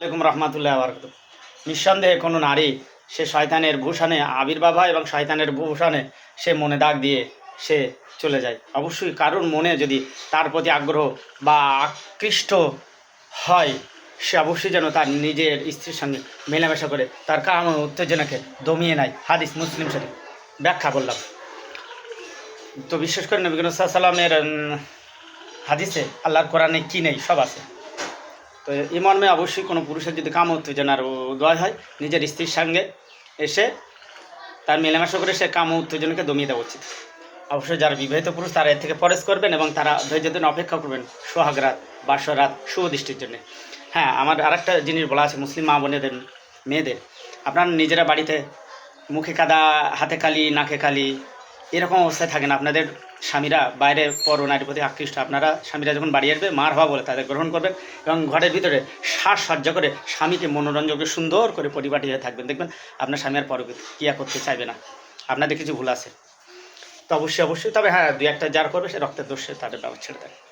আলাইকুম রহমতুল্লাহ আবরকাত নিঃসন্দেহে কোনো নারী সে শয়তানের ভূষণে আবির্ভাব হয় এবং শয়তানের ভূষণে সে মনে দাগ দিয়ে সে চলে যায়। অবশ্যই কারোর মনে যদি তার প্রতি আগ্রহ বা আকৃষ্ট হয়, সে অবশ্যই যেন তার নিজের স্ত্রীর সঙ্গে মেলামেশা করে, তার কাম উত্তেজনাকে দমিয়ে নেয়। হাদিস মুসলিম সাথে ব্যাখ্যা করলাম তো বিশেষ করে নবী করিম সাল্লামের হাদিসে, আল্লাহর কোরআনে কী নেই? সব আছে। তো এই মর্মে অবশ্যই কোনো পুরুষের যদি কাম উত্তেজনার উদয় হয়, নিজের স্ত্রীর সঙ্গে এসে তার মেলামেশা করে সে কাম উত্তেজনাকে দমিয়ে দেওয়া উচিত। অবশ্যই যারা বিবাহিত পুরুষ, তারা এর থেকে পরেশ করবেন এবং তারা ধৈর্য দিন অপেক্ষা করবেন সোহাগ রাত বাসরাত শুভ দৃষ্টির জন্য। হ্যাঁ আমার আরেকটা জিনিস বলা আছে মুসলিম মা বোনেদের, মেয়েদের। আপনারা নিজেরা বাড়িতে মুখে কাদা, হাতে কালি, নাকে কালি এরকম অবস্থায় থাকেন। আপনাদের স্বামীরা বাইরে পর নারীর প্রতি আকৃষ্ট। আপনারা স্বামীরা যখন বাড়ি আসবে, মার হওয়া বলে তাদের গ্রহণ করবেন এবং ঘরের ভিতরে সাজসজ্জা করে স্বামীকে মনোরঞ্জনকে সুন্দর করে পরিপাটি হয়ে থাকবেন। দেখবেন আপনার স্বামী আর ক্রিয়া করতে চাইবে না। আপনাদের কিছু ভুল আছে। তো অবশ্যই অবশ্যই। তবে হ্যাঁ দু একটা যার করবে, সে রক্তের দোষে তাদের ব্যবহার ছেড়ে দেয়।